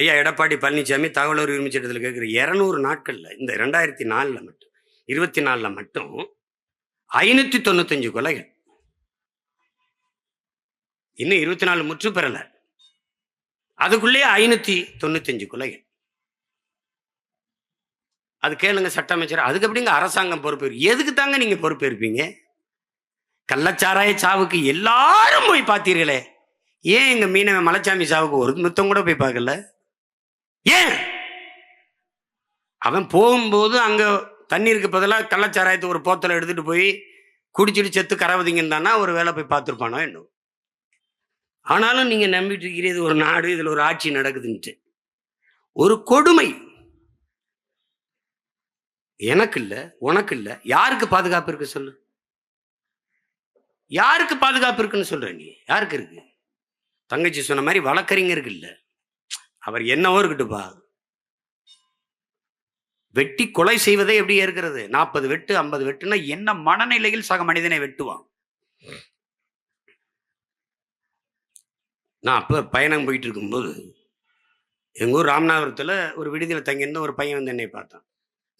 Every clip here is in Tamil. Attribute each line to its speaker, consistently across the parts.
Speaker 1: ஐயா எடப்பாடி பழனிசாமி தகவல் உரிமை சட்டத்தில் கேட்குற இரநூறு நாட்களில் இந்த ரெண்டாயிரத்தி நாலில் மட்டும் இருபத்தி நாலில் மட்டும் ஐநூற்றி தொண்ணூத்தஞ்சு கொலைகள். இன்னும் இருபத்தி நாலு முற்று பெறலை. அதுக்குள்ளேயே ஐநூற்றி தொண்ணூத்தஞ்சு கொலைகள். அது கேளுங்க சட்ட அமைச்சர் அதுக்கு எப்படிங்க அரசாங்கம் பொறுப்பு எதுக்கு தாங்க நீங்க பொறுப்பேற்பீங்க? கள்ளச்சாராய சாவுக்கு எல்லாரும் போய் பார்த்தீர்களே. ஏன் எங்க மீனவன் மலைச்சாமி சாவுக்கு ஒரு மொத்தம் கூட போய் பார்க்கல? ஏன்? அவன் போகும்போது அங்க தண்ணீருக்கு பதிலாக கள்ளச்சாராயத்தை ஒரு போத்தலை எடுத்துட்டு போய் குடிச்சிட்டு செத்து கரவதிங்கன்னு தானே ஒரு வேலை போய் பார்த்துருப்பானோ என்ன ஆனாலும் நீங்க நம்பிட்டு இருக்கிறது ஒரு நாடு இதுல ஒரு ஆட்சி நடக்குதுன்ட்டு. ஒரு கொடுமை. எனக்கு இல்லை உனக்கு இல்லை யாருக்கு பாதுகாப்பு இருக்கு சொல்லு? யாருக்கு பாதுகாப்பு இருக்குன்னு சொல்ற நீ? யாருக்கு இருக்கு? தங்கச்சி சொன்ன மாதிரி வழக்கறிஞருக்கு இல்லை. அவர் என்னவோ இருக்கட்டுப்பா வெட்டி கொலை செய்வதே எப்படி இருக்கிறது நாற்பது வெட்டு ஐம்பது வெட்டுனா என்ன மனநிலையில் சக மனிதனை வெட்டுவான்? நான் அப்போ பயணம் போயிட்டு இருக்கும்போது எங்கள் ஊர் ராமநாதபுரத்தில் ஒரு விடுதியில் தங்கியிருந்த ஒரு பையன் வந்து என்னை பார்த்தான்.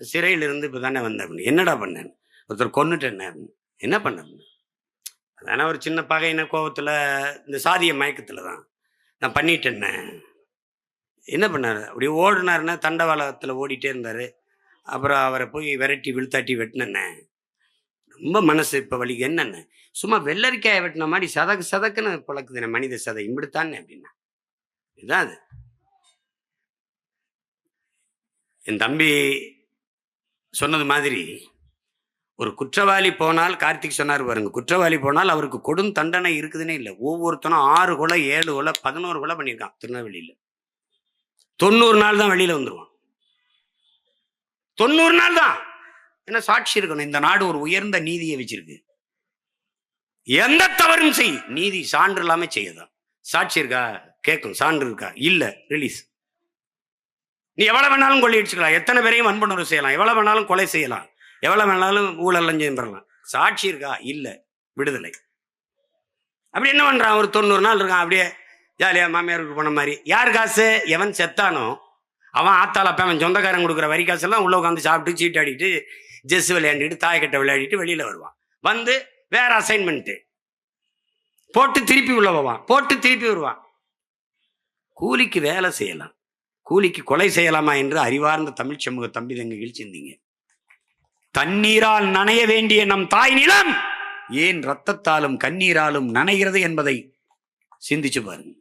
Speaker 1: சிறையில இருந்து இப்போ தானே வந்தேன் அப்படின்னு. என்னடா பண்ணேன்? ஒருத்தர் கொன்னுட்டேன் அப்படின்னு. என்ன பண்ண அதானே ஒரு சின்ன பகையின கோபத்தில் இந்த சாதிய மயக்கத்தில் தான் நான். பண்ணிட்டேன்னே என்ன பண்ணார்? அப்படி ஓடினாருன்னா தண்டவாளத்தில் ஓடிட்டே இருந்தார். அப்புறம் அவரை போய் விரட்டி விழுத்தாட்டி வெட்டினேண்ணே ரொம்ப மனசு இப்போ வலிக்கு. என்னென்ன? சும்மா வெள்ளரிக்காயை வெட்டின மாதிரி சதக்கு சதக்குன்னு பழக்குதுண்ணே மனித சதை. இப்படித்தானே அப்படின்னா. இதுதான் அது. என் தம்பி சொன்னது மாதிரி ஒரு குற்றவாளி போனால் கார்த்திக் சொன்னார் பாருங்க குற்றவாளி போனால் அவருக்கு கொடும் தண்டனை இருக்குதுன்னே இல்லை. ஒவ்வொருத்தனும் ஆறு கொலை ஏழு கொலை பதினோரு கொலை பண்ணியிருக்கான் திருநெல்வேலியில். தொண்ணூறு நாள் தான் வெளியில வந்துருவான் தொண்ணூறு நாள் தான். என்ன சாட்சி இருக்கணும்? இந்த நாடு ஒரு உயர்ந்த நீதியை வச்சிருக்கு. எந்த தவறும் செய். நீதி சான்று இல்லாம செய்யதான் சாட்சி இருக்கா? கேட்கும். சான்று இருக்கா? இல்ல. ரிலீஸ் நீ எவ்வளவு வேணாலும் கொள்ளையடிச்சுக்கலாம் எத்தனை பேரையும் வன்புணர்வு செய்யலாம். எவ்வளவு வேணாலும் கொலை செய்யலாம். எவ்வளவு வேணாலும் ஊழல் லஞ்சம் பெறலாம். சாட்சி இருக்கா? இல்ல. விடுதலை. அப்படி என்ன பண்றான்? ஒரு தொண்ணூறு நாள் இருக்கான். அப்படியே ஜாலியாக மாமியாருக்கு போன மாதிரி. யார் காசு? எவன் செத்தானோ அவன் ஆத்தால அப்போ அவன் சொந்தக்காரன் கொடுக்குற வரி காசெல்லாம் உள்ள உட்காந்து சாப்பிட்டு சீட்டாடிட்டு ஜெஸ் விளையாண்டுட்டு தாயக்கட்டை விளையாடிட்டு வெளியில வருவான். வந்து வேற அசைன்மெண்ட்டு போட்டு திருப்பி உள்ள போவான். போட்டு திருப்பி வருவான். கூலிக்கு வேலை செய்யலாம். கூலிக்கு கொலை செய்யலாமா என்று அறிவார்ந்த தமிழ் சமூக தம்பி தங்கைகள் சிந்திங்க தண்ணீரால் நனைய வேண்டிய நம் தாய் நிலம் ஏன் ரத்தத்தாலும் கண்ணீராலும் நனைகிறது என்பதை சிந்திச்சு பாருங்க.